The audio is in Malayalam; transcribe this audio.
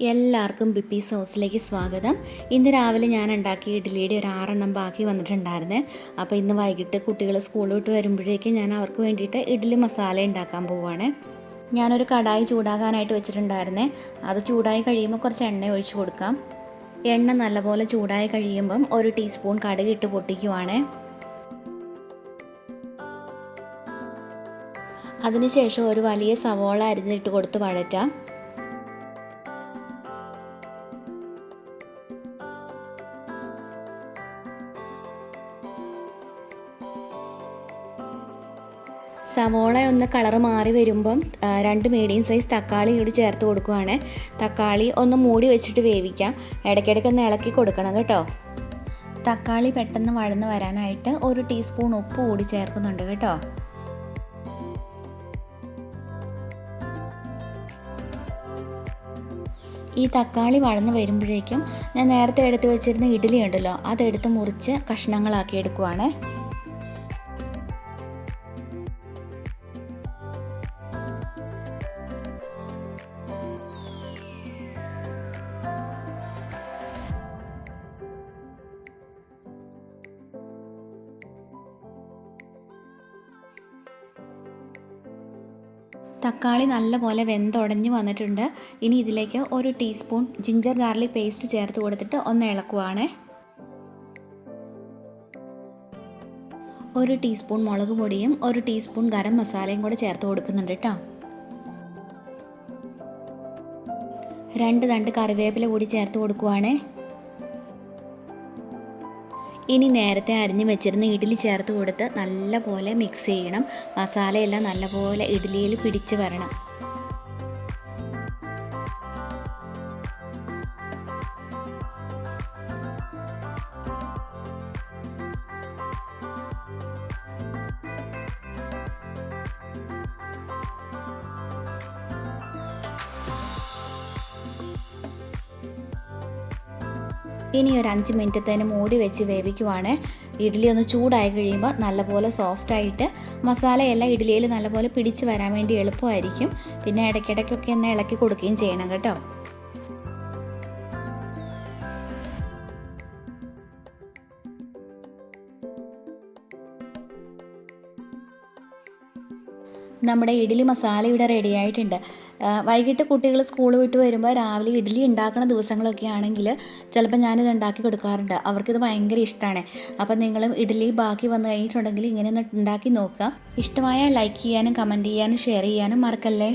എല്ലാവർക്കും ബിപ്പി സോസിലേക്ക് സ്വാഗതം. ഇന്ന് രാവിലെ ഞാൻ ഉണ്ടാക്കിയ ഇഡ്ഡലിയുടെ ഒരു ആറെണ്ണം ബാക്കി വന്നിട്ടുണ്ടായിരുന്നേ. അപ്പോൾ ഇന്ന് വൈകിട്ട് കുട്ടികൾ സ്കൂൾ വിട്ട് വരുമ്പോഴേക്കും ഞാൻ അവർക്ക് വേണ്ടിയിട്ട് ഇഡ്ഡലി മസാല ഉണ്ടാക്കാൻ പോവുകയാണ്. ഞാനൊരു കടായി ചൂടാകാനായിട്ട് വെച്ചിട്ടുണ്ടായിരുന്നേ. അത് ചൂടായി കഴിയുമ്പോൾ കുറച്ച് എണ്ണ ഒഴിച്ച് കൊടുക്കാം. എണ്ണ നല്ലപോലെ ചൂടായി കഴിയുമ്പം ഒരു ടീസ്പൂൺ കടുക് ഇട്ട് പൊട്ടിക്കുവാണേ. അതിനുശേഷം ഒരു വലിയ സവോള അരിഞ്ഞിട്ട് കൊടുത്ത് വഴറ്റാം. സവോള ഒന്ന് കളറ് മാറി വരുമ്പം രണ്ട് മീഡിയം സൈസ് തക്കാളി കൂടി ചേർത്ത് കൊടുക്കുവാണ്. തക്കാളി ഒന്ന് മൂടി വെച്ചിട്ട് വേവിക്കാം. ഇടയ്ക്കിടയ്ക്ക് ഒന്ന് ഇളക്കി കൊടുക്കണം കേട്ടോ. തക്കാളി പെട്ടെന്ന് വഴന്ന് വരാനായിട്ട് ഒരു ടീസ്പൂൺ ഉപ്പ് കൂടി ചേർക്കുന്നുണ്ട് കേട്ടോ. ഈ തക്കാളി വഴന്ന് വരുമ്പോഴേക്കും ഞാൻ നേരത്തെ എടുത്ത് വെച്ചിരുന്ന ഇഡ്ഡലി ഉണ്ടല്ലോ അതെടുത്ത് മുറിച്ച് കഷ്ണങ്ങളാക്കി എടുക്കുവാണ്. തക്കാളി നല്ലപോലെ വെന്തുടഞ്ഞ് വന്നിട്ടുണ്ട്. ഇനി ഇതിലേക്ക് ഒരു ടീസ്പൂൺ ജിഞ്ചർ ഗാർലിക് പേസ്റ്റ് ചേർത്ത് കൊടുത്തിട്ട് ഒന്ന് ഇളക്കുവാണേ. ഒരു ടീസ്പൂൺ മുളക് പൊടിയും ഒരു ടീസ്പൂൺ ഗരം മസാലയും കൂടെ ചേർത്ത് കൊടുക്കുന്നുണ്ട് കേട്ടോ. രണ്ട് തണ്ട് കറിവേപ്പില കൂടി ചേർത്ത് കൊടുക്കുവാണേ. ഇനി നേരത്തെ അരിഞ്ഞ് വെച്ചിരുന്ന ഇഡ്ഡലി ചേർത്ത് കൊടുത്ത് നല്ലപോലെ മിക്സ് ചെയ്യണം. മസാലയെല്ലാം നല്ലപോലെ ഇഡ്ഡലിയിൽ പിടിച്ച് വരണം. ഇനി ഒരു അഞ്ച് മിനിറ്റത്തേന് മൂടി വെച്ച് വേവിക്കുവാണ്. ഇഡ്ഡലി ഒന്ന് ചൂടായി കഴിയുമ്പോൾ നല്ലപോലെ സോഫ്റ്റായിട്ട് മസാലയെല്ലാം ഇഡ്ഡലിയിൽ നല്ലപോലെ പിടിച്ച് വരാൻ വേണ്ടി എളുപ്പമായിരിക്കും. പിന്നെ ഇടയ്ക്കിടയ്ക്കൊക്കെ ഒന്ന് ഇളക്കി കൊടുക്കുകയും ചെയ്യണം കേട്ടോ. നമ്മുടെ ഇഡ്ഡലി മസാല ഇവിടെ റെഡി ആയിട്ടുണ്ട്. വൈകിട്ട് കുട്ടികൾ സ്കൂൾ വിട്ട് വരുമ്പോൾ രാവിലെ ഇഡ്ഡലി ഉണ്ടാക്കുന്ന ദിവസങ്ങളൊക്കെ ആണെങ്കിൽ ചിലപ്പോൾ ഞാനിത് ഉണ്ടാക്കി കൊടുക്കാറുണ്ട്. അവർക്കിത് ഭയങ്കര ഇഷ്ടമാണ് അപ്പോൾ നിങ്ങളും ഇഡ്ഡലി ബാക്കി വന്നു കഴിഞ്ഞിട്ടുണ്ടെങ്കിൽ ഇങ്ങനെ ഒന്ന് ഉണ്ടാക്കി നോക്കുക. ഇഷ്ടമായാൽ ലൈക്ക് ചെയ്യാനും കമന്റ് ചെയ്യാനും ഷെയർ ചെയ്യാനും മറക്കല്ലേ?